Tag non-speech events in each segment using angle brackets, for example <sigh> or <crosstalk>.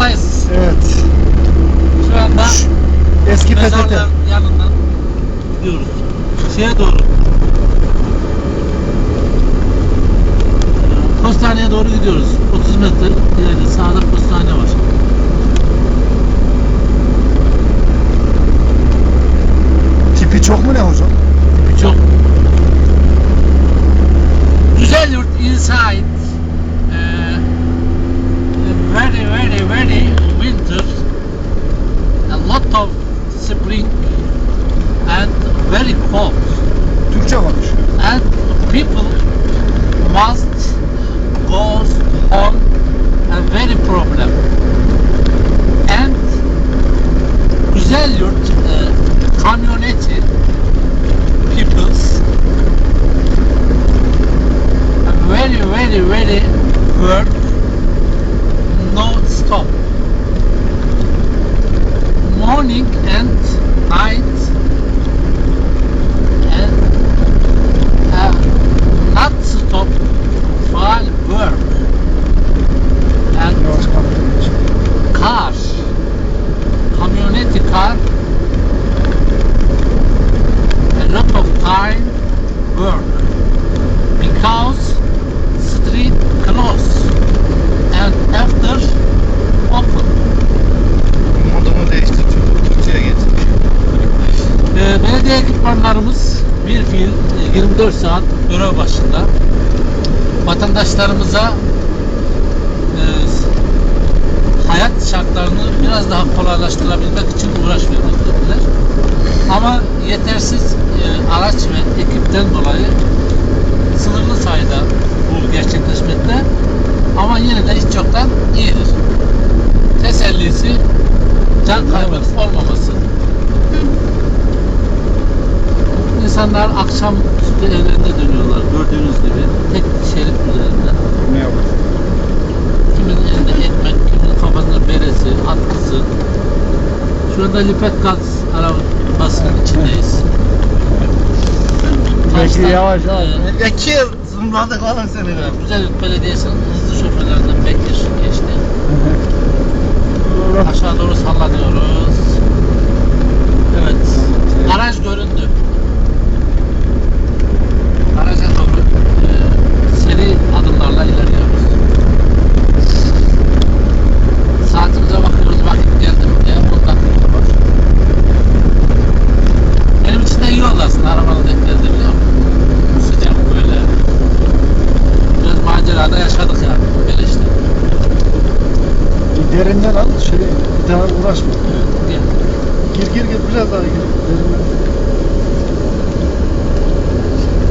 Yurttayız. Evet. Şu anda Eski PTT. yanından gidiyoruz. Şeye doğru. Postaneye doğru gidiyoruz. 30 metre ileride sağda postane var. Tipi çok mu ne hocam? Çok güzel yurt inside. Very very very. A lot of spring and very cold. Türkçe konuş. and people must go on a very problem and güzel yurt e, kamyoneti peoples very very very work 24 saat görev başında. Vatandaşlarımıza e, hayat şartlarını biraz daha kolaylaştırabilmek için uğraş. Ama yetersiz e, araç ve ekipten dolayı sınırlı sayıda bu gerçekleşmekte. Ama yine de hiç yoktan iyidir. Tesellisi can kaybı olmaması. İnsanlar akşam evlerine dönüyorlar gördüğünüz gibi tek şerit üzerinde. Ne yapalım? Kimin elinde ekmek, kimin kafasında beresi, atkısı. Şu anda Lipet Gaz arabasının içindeyiz. Peki yavaş yavaş. e, Bekir. Zımbadık oğlum seni de. Güzellik Belediyesi'nin hızlı şoförlerinden Bekir geçti. Aşağı doğru sallanıyoruz. biraz daha gir. Derinden.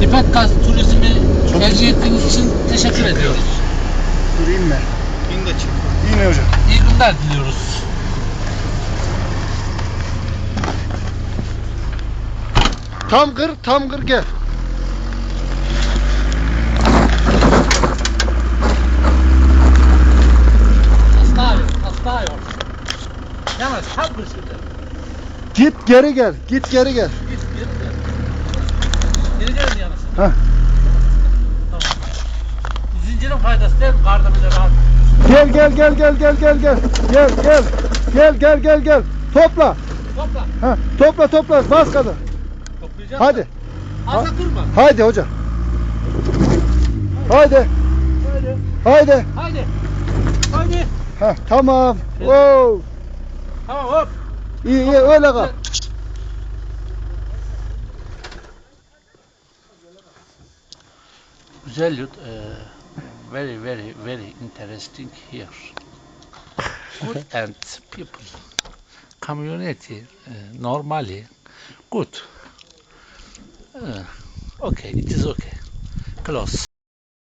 İpek Gaz Turizm'i tercih ettiğiniz için teşekkür ediyoruz. Dur inme. İn de çık. İnme hocam. İyi günler diliyoruz. Tam kır, tam kır gel. Оставим, оставим. Yalnız tam kışırdı. Git geri gel. Git geri gel. Git geri gel. Geri gel yalnız. Heh. Tamam. Zincirin faydası değil mi? Karda bile rahat. Gel gel gel gel gel gel gel. Gel gel. Gel gel gel gel. Topla. Topla. Ha, topla topla. Bas kadın. Toplayacağız. Hadi. Fazla durma. Haydi hocam. Haydi. Haydi. Haydi. Haydi. Haydi. Ha, tamam. Wow. Tamam hop. İyi iyi öyle kal. Güzel yurt. eee, eh, very very very interesting here. Good <laughs> and people. Community eee, normally good. Eee, okay, it is okay. Close.